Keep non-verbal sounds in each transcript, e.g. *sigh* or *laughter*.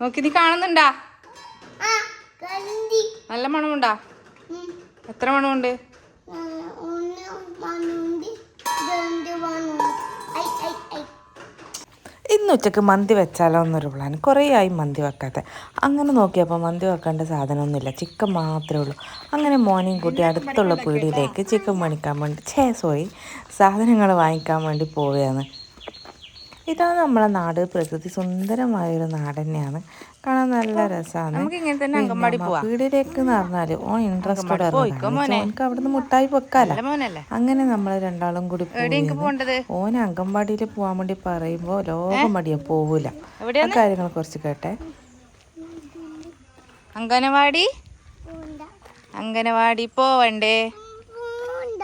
നോക്കി നീ കാണുന്നുണ്ടാ? നല്ല മണമുണ്ടാ? എത്ര മണമുണ്ട്? ഇന്ന് ഉച്ചയ്ക്ക് മന്തി വെച്ചാലോ എന്നൊരു പ്ലാൻ കുറേ ആയി മന്തി വെക്കാത്ത. അങ്ങനെ നോക്കിയപ്പോൾ മന്തി വെക്കേണ്ട സാധനമൊന്നുമില്ല. ചിക്കൻ മാത്രമേ ഉള്ളൂ. അങ്ങനെ മോർണിംഗ് കൂട്ടി അടുത്തുള്ള പീടിയിലേക്ക് ചിക്കൻ മേടിക്കാൻ വേണ്ടി ഛേ സോറി സാധനങ്ങൾ വാങ്ങിക്കാൻ വേണ്ടി പോവുകയാണ്. ഇതാണ് നമ്മളെ നാട്. പ്രകൃതി സുന്ദരമായൊരു നാട് തന്നെയാണ് കാണാൻ നല്ല രസമാണ് നമുക്ക് ഇങ്ങനെ തന്നെ അങ്കൻവാടി പോവാം. വീടിലേക്ക് എന്ന് പറഞ്ഞാൽ ഓ ഇൻട്രസ്റ്റഡ് മോനെ. ഓനക്ക് അവിടുന്ന് മുട്ടായി വെക്കാലോ അങ്ങനെ നമ്മൾ രണ്ടാളും കൂടി. ഓൻ അംഗൻവാടിയിൽ പോകാൻ വേണ്ടി പറയുമ്പോൾ ലോകം മടിയാ പോവൂല. കാര്യങ്ങൾ കുറച്ച് കേട്ടെ. അങ്കനവാടി അംഗനവാടി അങ്കനവാടി പോവണ്ടേ ഉണ്ട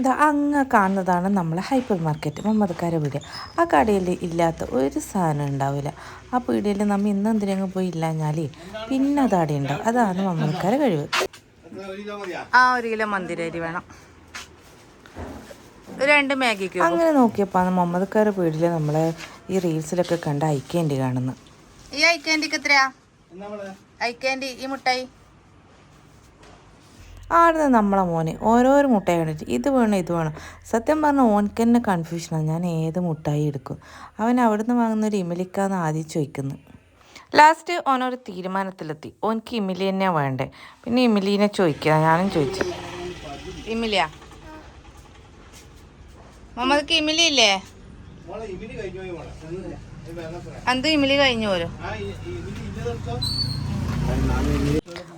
എന്താ അങ്ങ് കാണുന്നതാണ് നമ്മളെ ഹൈപ്പർ മാർക്കറ്റ് മുഹമ്മദ്ക്കാരെ വീട്. ആ കടയിൽ ഇല്ലാത്ത ഒരു സാധനം ഉണ്ടാവില്ല. ആ പീടിയിൽ നമ്മൾ ഇന്ന് എന്തിനങ്ങ് പോയി ഇല്ലാഞ്ഞാലേ? പിന്നെ അത് അവിടെ ഉണ്ടാവും അതാണ് മുഹമ്മദ്ക്കാരെ കഴിവ്. ആ ഒരു കിലോ മന്തിരരി വേണം. രണ്ട് മാഗിക്ക് അങ്ങനെ നോക്കിയപ്പോൾ മുഹമ്മദ്ക്കാരെ പീടിയിൽ നമ്മളെ ഈ റീൽസിലൊക്കെ കണ്ട ഐക്യന്റെ കാണുന്നു ഈ ഐക്കാൻഡിക്ക് എത്രയാ? ഐക്കാൻഡി ഈ മുട്ടായി. ആടുന്ന് നമ്മളെ മോന്. ഓരോരോ മുട്ടായി കണ്ടിട്ട് ഇത് വേണം ഇത് വേണം. സത്യം പറഞ്ഞാൽ ഓനക്ക് തന്നെ കൺഫ്യൂഷനാണ് ഞാൻ ഏത് മുട്ടായി എടുക്കും? അവൻ അവിടുന്ന് വാങ്ങുന്ന ഒരു ഇമലിക്കാന്ന് ആദ്യം ചോദിക്കുന്നു. ലാസ്റ്റ് ഓനൊരു തീരുമാനത്തിലെത്തി. ഓനക്ക് ഇമിലി തന്നെയാണ് വേണ്ടേ? പിന്നെ ഇമിലീനെ ചോദിക്കുക ഞാനും ചോദിച്ചു. ഇമിലിയാ? മമ്മക്ക് ഇമിലി ഇല്ലേ? എന്ത് ഇമിലി കഴിഞ്ഞു പോലും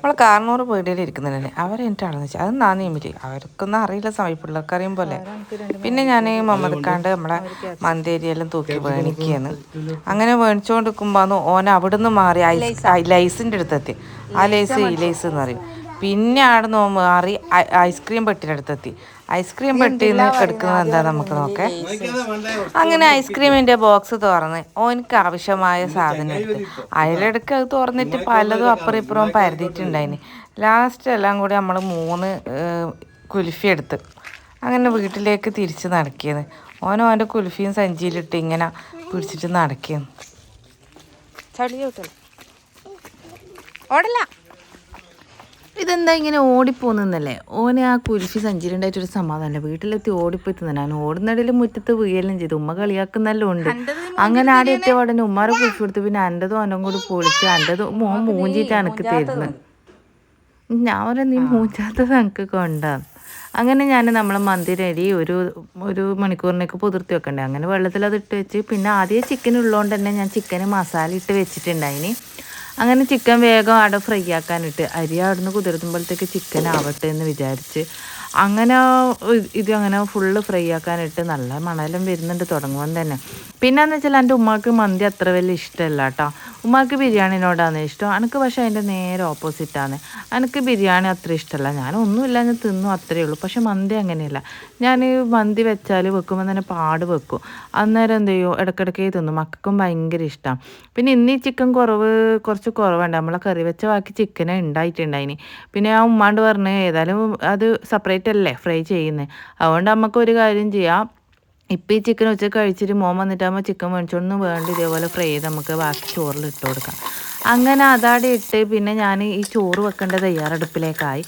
നമ്മളെ കാർണൂറ് പീടികയിൽ ഇരിക്കുന്നില്ലേ അവരെന്റെ ആളെന്ന് വെച്ചാൽ അത് നാന്ന് ഇമിലി അവർക്കൊന്നും അറിയില്ല സമയം പിള്ളേർക്ക് അറിയും പോലെ. പിന്നെ ഞാൻ മുഹമ്മദ് ഖാണ്ട് നമ്മളെ മന്തേരിയെല്ലാം തൂക്കി വേണിക്കുകയാണ് അങ്ങനെ നിൽക്കുമ്പോൾ ഓൻ അവിടുന്ന് മാറി ഐസ് ലൈസിന്റെ അടുത്തെത്തി. ആ ലൈസ് ഈ ലൈസ് എന്ന് പറയും. പിന്നെ അവിടെ നിന്ന് മാറി ഐസ്ക്രീം പെട്ടിന്റെ അടുത്തെത്തി. ഐസ്ക്രീം പെട്ടിയിൽ നിന്ന് എടുക്കുന്നത് എന്താ നമുക്ക് നോക്കേ. അങ്ങനെ ഐസ്ക്രീമിന്റെ ബോക്സ് തുറന്ന് ഓനക്ക് ആവശ്യമായ സാധനം എടുത്ത്. അതിലെടുക്ക് അത് തുറന്നിട്ട് പലതും അപ്പുറം ഇപ്പുറം പരതിയിട്ടുണ്ടായിന്. ലാസ്റ്റ് എല്ലാം കൂടി നമ്മൾ മൂന്ന് കുൽഫി എടുത്ത് അങ്ങനെ വീട്ടിലേക്ക് തിരിച്ച് നടക്കിയത് ഓൻ ഓന്റെ കുൽഫിയും സഞ്ചിയിലിട്ട് ഇങ്ങനെ പിടിച്ചിട്ട് നടക്കിയത് ഓടല്ല ഇതെന്താ ഇങ്ങനെ ഓടിപ്പോന്നല്ലേ ഓനെ ആ കുരിശി സഞ്ചരിണ്ടായിട്ടൊരു സമാധാനമില്ല. വീട്ടിലെത്തി ഓടിപ്പോയി തന്നെ ഞാൻ ഓടുന്നിടയിൽ മുറ്റത്ത് വീഴലും ചെയ്തു. ഉമ്മ കളിയാക്കുന്നല്ലോ ഉണ്ട്. അങ്ങനെ ആടെ എത്തിയ ഉടനെ ഉമ്മാരെ കുരിശി കൊടുത്തു. പിന്നെ അന്റെതും അവനും കൂടി പൊളിച്ച് അന്റെതും മോൻ മൂഞ്ചിട്ട് എനിക്ക് തരുന്നു. ഞാൻ പറയാം നീ മൂഞ്ചാത്തത് എനിക്ക് കൊണ്ടാണ് അങ്ങനെ ഞാൻ നമ്മളെ മന്തിരടി ഒരു ഒരു മണിക്കൂറിനൊക്കെ പുതിർത്തി വെക്കണ്ടേ. അങ്ങനെ വെള്ളത്തിൽ അത് ഇട്ട് വെച്ച്. പിന്നെ ആദ്യം ചിക്കൻ ഉള്ളതുകൊണ്ട് തന്നെ ഞാൻ ചിക്കന് മസാല ഇട്ട് വെച്ചിട്ടുണ്ടായിനി. അങ്ങനെ ചിക്കൻ വേഗം അവിടെ ഫ്രൈ ആക്കാനിട്ട് അരി അവിടുന്ന് കുതിർത്തുമ്പോഴത്തേക്ക് ചിക്കൻ ആവട്ടെ എന്ന് വിചാരിച്ച് അങ്ങനെ ഇത് അങ്ങനെ ഫുള്ള് ഫ്രൈ ആക്കാനിട്ട് നല്ല മണലും വരുന്നുണ്ട് തുടങ്ങുമ്പോൾ തന്നെ. പിന്നെന്ന് വെച്ചാൽ എന്റെ ഉമ്മാക്ക് മന്തി അത്ര വലിയ ഇഷ്ടമല്ല കേട്ടോ ഉമ്മാക്ക് ബിരിയാണിനോടാണ് ഇഷ്ടം. എനിക്ക് പക്ഷേ അതിന്റെ നേരെ ഓപ്പോസിറ്റാണ് എനിക്ക് ബിരിയാണി അത്ര ഇഷ്ടമല്ല ഞാൻ ഒന്നുമില്ല ഞാൻ തിന്നു അത്രയേ ഉള്ളൂ. പക്ഷെ മന്തി അങ്ങനെയല്ല. ഞാൻ മന്തി വെച്ചാൽ വെക്കുമ്പോൾ തന്നെ പാട് വെക്കും. അന്നേരം എന്ത് ചെയ്യും? ഇടയ്ക്കിടയ്ക്ക് തിന്നും. മക്കൾക്കും ഭയങ്കര ഇഷ്ടമാണ് പിന്നെ ഇന്ന് ഈ ചിക്കൻ കുറവ് കുറച്ച് കുറവുണ്ട് നമ്മളെ കറി വെച്ച ബാക്കി ചിക്കനെ ഉണ്ടായിട്ടുണ്ടായിനി പിന്നെ ആ ഉമ്മാണ്ട് പറഞ്ഞ് ഏതായാലും അത് സെപ്പറേറ്റ് അല്ലേ ഫ്രൈ ചെയ്യുന്നത് അതുകൊണ്ട് നമുക്ക് ഒരു കാര്യം ചെയ്യാം. ഇപ്പം ഈ ചിക്കൻ ഉച്ചയ്ക്ക് കഴിച്ചിട്ട് മോൻ വന്നിട്ടാകുമ്പോൾ ചിക്കൻ മേടിച്ചോണ്ട് വേണ്ട ഇതേപോലെ ഫ്രൈ ചെയ്ത് നമുക്ക് ബാക്കി ചോറിൽ ഇട്ട് കൊടുക്കാം. അങ്ങനെ അതാടെ ഇട്ട് പിന്നെ ഞാൻ ഈ ചോറ് വെക്കേണ്ട തയ്യാറെടുപ്പിലേക്കായി.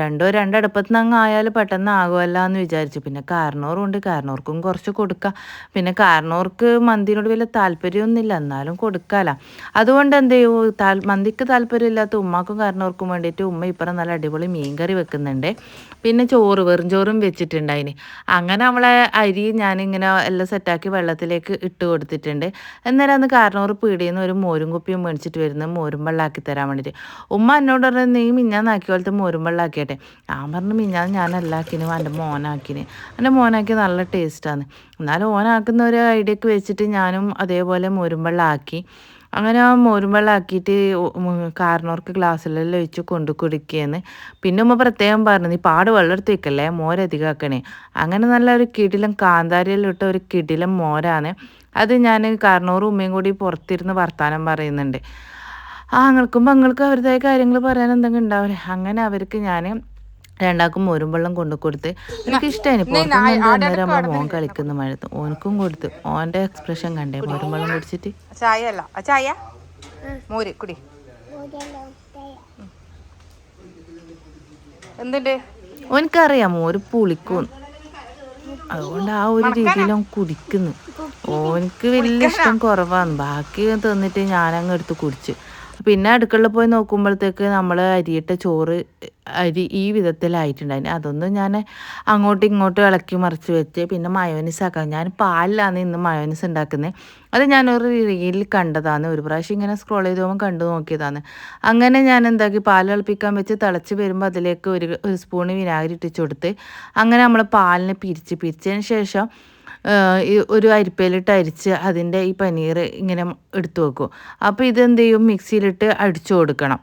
രണ്ടോ രണ്ടടുപ്പത്ത് നിന്ന് അങ്ങ് ആയാൽ പെട്ടെന്ന് ആകുമല്ല എന്ന് വിചാരിച്ചു. പിന്നെ കാരണോറും ഉണ്ട് കാരണോർക്കും കുറച്ച് കൊടുക്കാം. പിന്നെ കാരണോർക്ക് മന്തിനോട് വലിയ താല്പര്യമൊന്നുമില്ല. എന്നാലും കൊടുക്കാല. അതുകൊണ്ട് എന്ത് ചെയ്യും? താൽ മന്തിക്ക് താല്പര്യമില്ലാത്ത ഉമ്മാക്കും കാരണോർക്കും വേണ്ടിയിട്ട് ഉമ്മ ഇപ്പുറം നല്ല അടിപൊളി മീൻ കറി വെക്കുന്നുണ്ട്. പിന്നെ ചോറ് വെറും ചോറും വെച്ചിട്ടുണ്ടായിന്. അങ്ങനെ നമ്മളെ അരി ഞാനിങ്ങനെ എല്ലാം സെറ്റാക്കി വെള്ളത്തിലേക്ക് ഇട്ട് കൊടുത്തിട്ടുണ്ട്. അന്നേരം അന്ന് കാരണവർ പീടിയിൽ നിന്ന് ഒരു മോരും കുപ്പിയും മേടിച്ചിട്ട് വരുന്നത് മോരും വെള്ളമാക്കി തരാൻ വേണ്ടിയിട്ട് ഉമ്മ എന്നോട് പറഞ്ഞു നീ മിഞ്ഞാന്നാക്കിയ പോലത്തെ മോരും വെള്ളമാക്കിയട്ടെ ഞാൻ പറഞ്ഞു മിഞ്ഞാന്ന് ഞാൻ എല്ലാക്കിന് എന്റെ മോനാക്കിന്. എന്റെ മോനാക്കി നല്ല ടേസ്റ്റാണ് എന്നാലും ഓനാക്കുന്ന ഒരു ഐഡിയക്ക് വെച്ചിട്ട് ഞാനും അതേപോലെ മോരും വെള്ളമാക്കി അങ്ങനെ ആ മോരും വെള്ളം ആക്കിയിട്ട് കാരണവർക്ക് ഗ്ലാസ്സിലെല്ലാം ഒഴിച്ച് കൊണ്ടു കുടിക്കുകയെന്ന് പിന്നെ ഉമ്മ പ്രത്യേകം പറഞ്ഞു നീ പാട് വെള്ളം എടുത്ത് വെക്കല്ലേ? മോരധികം ആക്കണേ അങ്ങനെ നല്ല ഒരു കിടിലം കാന്താരിയെല്ലാം ഇട്ട ഒരു കിടിലം മോരാണ്. അത് ഞാൻ കാരണവറും ഉമ്മയും കൂടി പുറത്തിരുന്ന് വർത്തമാനം പറയുന്നുണ്ട്. ആ അങ്ങൾക്കും പെങ്ങൾക്കും അവരുടേതായ കാര്യങ്ങൾ പറയാൻ എന്തെങ്കിലും ഉണ്ടാവില്ലേ അങ്ങനെ അവർക്ക് ഞാൻ രണ്ടാക്കും മോരും വെള്ളം കൊണ്ടു കൊടുത്ത് എനിക്ക് ഇഷ്ടമായി പുറത്തുനിന്ന് മോൻ കളിക്കുന്ന മഴത്ത് ഓനക്കും കൊടുത്ത്. ഓന്റെ എക്സ്പ്രഷൻ കണ്ടേ മോരും വെള്ളം കുടിച്ചിട്ട്? ചായ അല്ല ചായ? മോര് കുടി. എന്തുണ്ട്? ഓനക്കറിയാം മോര് പുളിക്കും. അതുകൊണ്ട് ആ ഒരു രീതിയിൽ അവൻ കുടിക്കുന്നു. ഓനക്ക് വലിയ ഇഷ്ടം കുറവാണ്. ബാക്കി തന്നിട്ട് ഞാനങ്ങ് എടുത്ത് കുടിച്ച്. പിന്നെ അടുക്കളയിൽ പോയി നോക്കുമ്പോഴത്തേക്ക് നമ്മൾ അരിയിട്ട ചോറ് അരി ഈ വിധത്തിലായിട്ടുണ്ടായിരുന്നു അതൊന്നും ഞാൻ അങ്ങോട്ടും ഇങ്ങോട്ടും ഇളക്കി മറിച്ച് വെച്ച് പിന്നെ മയോനിസ് ആക്കാം. ഞാൻ പാലിലാണ് ഇന്ന് മയോനിസ് ഉണ്ടാക്കുന്നത് അത് ഞാനൊരു റീൽ കണ്ടതാണ്. ഒരു പ്രാവശ്യം ഇങ്ങനെ സ്ക്രോൾ ചെയ്ത് പോകുമ്പോൾ കണ്ടു നോക്കിയതാണ്. അങ്ങനെ ഞാൻ എന്താക്കി പാൽ തിളപ്പിക്കാൻ വെച്ച് തിളച്ച് വരുമ്പോൾ അതിലേക്ക് ഒരു ഒരു സ്പൂണ് വിനാഗിരി ഇട്ടിച്ചു കൊടുത്ത് അങ്ങനെ നമ്മൾ പാലിനെ പിരിച്ച് പിരിച്ചതിന് ശേഷം ഒരു അരിപ്പയിലിട്ട് അരിച്ച് അതിന്റെ ഈ പനീർ ഇങ്ങനെ എടുത്തു വെക്കും. അപ്പോൾ ഇതെന്ത് ചെയ്യും? മിക്സിയിലിട്ട് അടിച്ചു കൊടുക്കണം.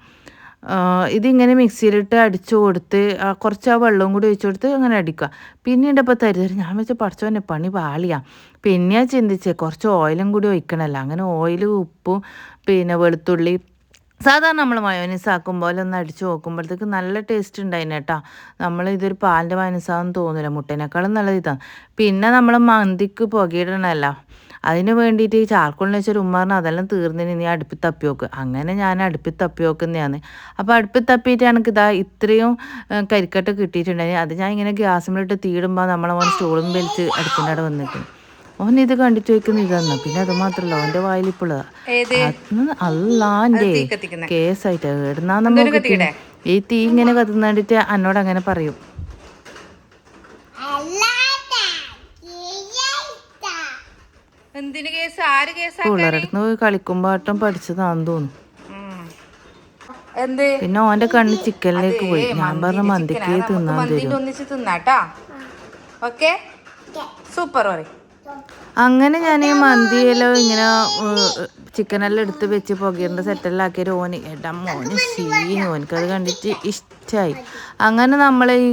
ഇതിങ്ങനെ മിക്സിയിലിട്ട് അടിച്ചു കൊടുത്ത് കുറച്ച് ആ വെള്ളവും കൂടി ഒഴിച്ചു കൊടുത്ത് അങ്ങനെ അടിക്കുക. പിന്നീട് ഇപ്പോൾ തരുതരും ഞാൻ വെച്ച പഠിച്ചോന്നെ പണി പാളിയാ. പിന്നെ ചിന്തിച്ചേ കുറച്ച് ഓയിലും കൂടി ഒഴിക്കണമല്ലോ അങ്ങനെ ഓയിലും ഉപ്പും പിന്നെ വെളുത്തുള്ളി സാധാരണ നമ്മൾ മയോനീസ് ആക്കും പോലെ ഒന്ന് അടിച്ച് നോക്കുമ്പോഴത്തേക്ക് നല്ല ടേസ്റ്റ് ഉണ്ടായിന് കേട്ടോ. നമ്മൾ ഇതൊരു പാലിന്റെ മയോനീസാന്ന് തോന്നില്ല മുട്ടേനേക്കാളും നല്ലത് ഇതാണ് പിന്നെ നമ്മൾ മന്തിക്ക് പുകയിടണമല്ലോ അതിന് വേണ്ടിയിട്ട് ഈ ചാർക്കോളിന് വെച്ചൊരു ഉമ്മാറിന് അതെല്ലാം തീർന്നിന് നീ അടുപ്പിൽ തപ്പി നോക്ക് അങ്ങനെ ഞാൻ അടുപ്പിൽ തപ്പി നോക്കുന്നതാണ് അപ്പോൾ അടുപ്പിൽ തപ്പിയിട്ട് എനിക്ക് ഇതാ ഇത്രയും കരിക്കട്ട് കിട്ടിയിട്ടുണ്ടായി അത് ഞാൻ ഇങ്ങനെ ഗ്യാസ് ഗ്യാസിമിലിട്ട് തീടുമ്പോൾ നമ്മളെ മോൻ സ്റ്റൂളും വലിച്ച് അടുപ്പിന്റെ അവിടെ വന്നിട്ട്. ഓൻ ഇത് കണ്ടിട്ട് വെക്കുന്ന ഇതന്നെ? പിന്നെ അത് മാത്രല്ല അവന്റെ തീ കത്തിക്കുന്നെ. കേസായിട്ട്. എവിടുന്നാ നമുക്ക് കത്തിക്കടെ? ഈ തീ ഇങ്ങനെ കത്തുന്നിട്ട് എന്നോട് അങ്ങനെ പറയും. എന്തിന് കേസ്? ആര് കേസാ പിള്ളേരടുത്ത് പോയി കളിക്കുമ്പോ ആട്ടം പഠിച്ചതാന്ന് തോന്നുന്നു. എന്ത്? പിന്നെ ഓന്റെ കണ്ണ് ചിക്കനിലേക്ക് പോയി. ഞാൻ പറഞ്ഞ മന്തിക്ക് തിന്നാൻ തരും ഒന്നിച്ച് തിന്നാട്ടാ ഓക്കെ. സൂപ്പർ പറയും. അങ്ങനെ ഞാൻ ഈ മന്തിയെല്ലാം ഇങ്ങനെ ചിക്കനെല്ലാം എടുത്ത് വെച്ച് പുകയുടെ സെറ്റെല്ലാം ആക്കിയൊരു ഓന്. എടാ മോന് സീന് ഓനക്കത് കണ്ടിട്ട് ഇഷ്ടമായി അങ്ങനെ നമ്മൾ ഈ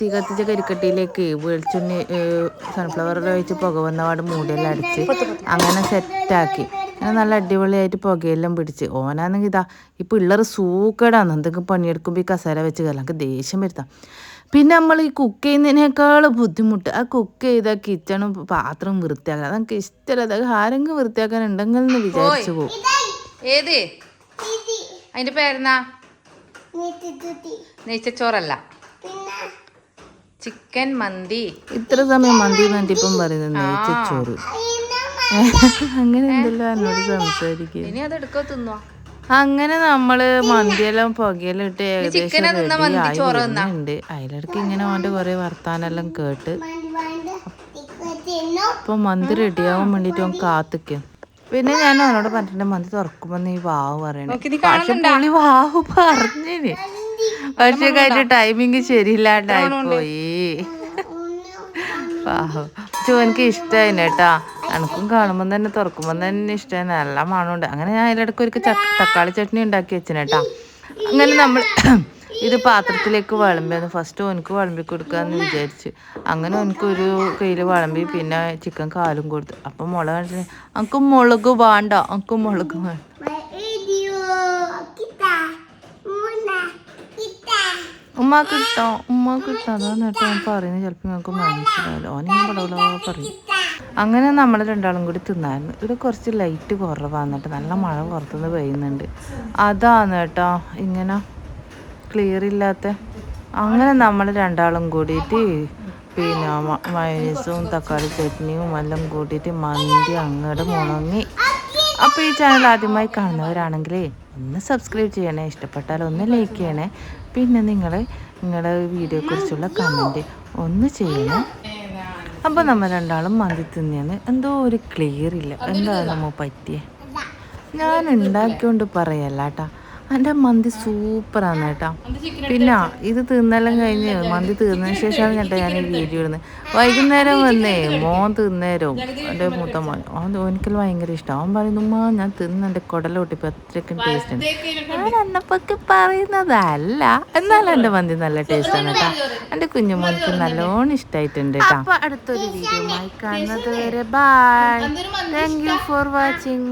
തീ കത്തിച്ച കരിക്കട്ടിയിലേക്ക് വെളിച്ചെണ്ണ സൺഫ്ലവർ വെച്ച് പുക വന്നപാട് മൂടിയെല്ലാം അടിച്ച് അങ്ങനെ സെറ്റാക്കി. അങ്ങനെ നല്ല അടിപൊളിയായിട്ട് പുകയെല്ലാം പിടിച്ച്. ഓനാണെങ്കിൽ ഇതാ ഈ പിള്ളേർ സൂക്കേടാന്ന്. എന്തെങ്കിലും പണിയെടുക്കുമ്പോൾ ഈ കസേര വെച്ച് കയറാം ദേഷ്യം വരുത്താം. പിന്നെ നമ്മൾ ഈ കുക്ക് ചെയ്യുന്നതിനേക്കാൾ ബുദ്ധിമുട്ട് ആ കുക്ക് ചെയ്ത കിച്ചണും പാത്രം വൃത്തിയാക്കാൻ. നമുക്ക് ഇഷ്ടമല്ല അത് ആരെങ്കിലും വൃത്തിയാക്കാൻ ഉണ്ടെങ്കിൽ എന്ന് വിചാരിച്ചു പോകും. ഏത്? അതിന്റെ പേരെന്നാ? നെയ്ച്ചോറല്ല ചിക്കൻ മന്തി. ഇത്ര സമയം മന്തി മന്തിപ്പം ഇപ്പം പറയുന്നത് നെയ്ച്ചോറ് *laughs* അങ്ങനെ എന്തെല്ലാം എന്നോട് സംസാരിക്കും ഇനി അത് എടുക്കോ തിന്നോ. അങ്ങനെ നമ്മൾ മന്തിയെല്ലാം പുകയെല്ലാം ഇട്ട് ഏകദേശം അതിലടക്ക്? വരുന്നുണ്ട്. ഇങ്ങനെ അവന്റെ കുറെ വർത്താനെല്ലാം കേട്ട്. ഇപ്പൊ മന്തി റെഡിയാവാൻ വേണ്ടിട്ട് അവൻ കാത്തിക്കും. പിന്നെ ഞാൻ അവനോട് പറഞ്ഞിട്ട് മന്തി തുറക്കുമ്പോ നീ വാവ് പറയണേ. പക്ഷെ പുള്ളി വാവ് പറഞ്ഞിന്. പക്ഷെ കഴിഞ്ഞ ടൈമിങ് ശരിയില്ലാണ്ടായി പോയി. പാവം. പക്ഷെ എനിക്ക് ഇഷ്ടമായി കേട്ടാ. എനക്കും കാണുമ്പോൾ തന്നെ തുറക്കുമ്പോൾ തന്നെ ഇഷ്ടമായി നല്ല മണമുണ്ട്. അങ്ങനെ ഞാൻ അതിലിടയ്ക്ക് ഒരു തക്കാളി ചട്നി ഉണ്ടാക്കി വെച്ചിന് കേട്ടാ. അങ്ങനെ നമ്മൾ ഇത് പാത്രത്തിലേക്ക് വിളമ്പിയാണ് ഫസ്റ്റ് ഓനക്ക് വിളമ്പി കൊടുക്കാന്ന് വിചാരിച്ച്. അങ്ങനെ ഓനക്ക് ഒരു കയ്യിൽ വിളമ്പി പിന്നെ ചിക്കൻ കാലും കൊടുത്തു. അപ്പം മുളക് അനക്ക് മുളക് വേണ്ട അനക്ക് മുളക് വേണ്ട. ഉമ്മാക്ക് ഇട്ടോ ഉമ്മാക്ക് പറയുന്നത് ചിലപ്പോൾ ഞങ്ങൾക്ക് മനസ്സിലാവില്ല. ഓനെ പറയും. അങ്ങനെ നമ്മൾ രണ്ടാളും കൂടി തിന്നായിരുന്നു. ഇവിടെ കുറച്ച് ലൈറ്റ് കുറവാണ് കേട്ടോ നല്ല മഴ പുറത്തുനിന്ന് പെയ്യുന്നുണ്ട്. അതാണ് കേട്ടോ ഇങ്ങനെ ക്ലിയർ ഇല്ലാത്ത. അങ്ങനെ നമ്മൾ രണ്ടാളും കൂടിയിട്ട് പിന്നെ മയോനീസും തക്കാളി ചട്നിയും എല്ലാം കൂട്ടിയിട്ട് മന്തി അങ്ങോട്ട് മുണങ്ങി. അപ്പോൾ ഈ ചാനൽ ആദ്യമായി കാണുന്നവരാണെങ്കിൽ ഒന്ന് സബ്സ്ക്രൈബ് ചെയ്യണേ. ഇഷ്ടപ്പെട്ടാൽ ഒന്ന് ലൈക്ക് ചെയ്യണേ. പിന്നെ നിങ്ങൾ നിങ്ങളുടെ വീഡിയോയെക്കുറിച്ചുള്ള കമന്റ് ഒന്ന് ചെയ്യണം. അപ്പോൾ നമ്മൾ രണ്ടാളും മന്തി തിന്നിയെന്ന് എന്തോ ഒരു ക്ലിയർ ഇല്ല. എന്താണ് നമ്മ പറ്റിയേ ഞാൻ ഉണ്ടാക്കിയോണ്ട് പറയല്ല കേട്ടാ എന്റെ മന്തി സൂപ്പറാണ് കേട്ടോ. പിന്നെ ഇത് തിന്നെല്ലാം കഴിഞ്ഞ് മന്തി തീർന്നതിന് ശേഷമാണ് കേട്ടോ ഞാൻ ഈ വീഡിയോ ഇടുന്നത്. വൈകുന്നേരം വന്നേ മോൻ തിന്നേരവും എന്റെ മൂത്ത മോൻ. അവൻ എനിക്കെല്ലാം ഭയങ്കര ഇഷ്ടമാണ് അവൻ പറയുന്നു ഉമ്മ ഞാൻ തിന്ന് എന്റെ കുടലോട്ടിപ്പോൾ അത്രയ്ക്കും ടേസ്റ്റ് ഉണ്ട്. ഞാൻ അന്നപ്പൊക്കെ പറയുന്നതല്ല. എന്നാലും എന്റെ മന്തി നല്ല ടേസ്റ്റാണ് കേട്ടോ. എന്റെ കുഞ്ഞുമോൾക്ക് നല്ലോണം ഇഷ്ടമായിട്ടുണ്ട് കേട്ടോ. അപ്പോൾ അടുത്തൊരു വീഡിയോ കാണുന്നത് വരെ bye thank you for watching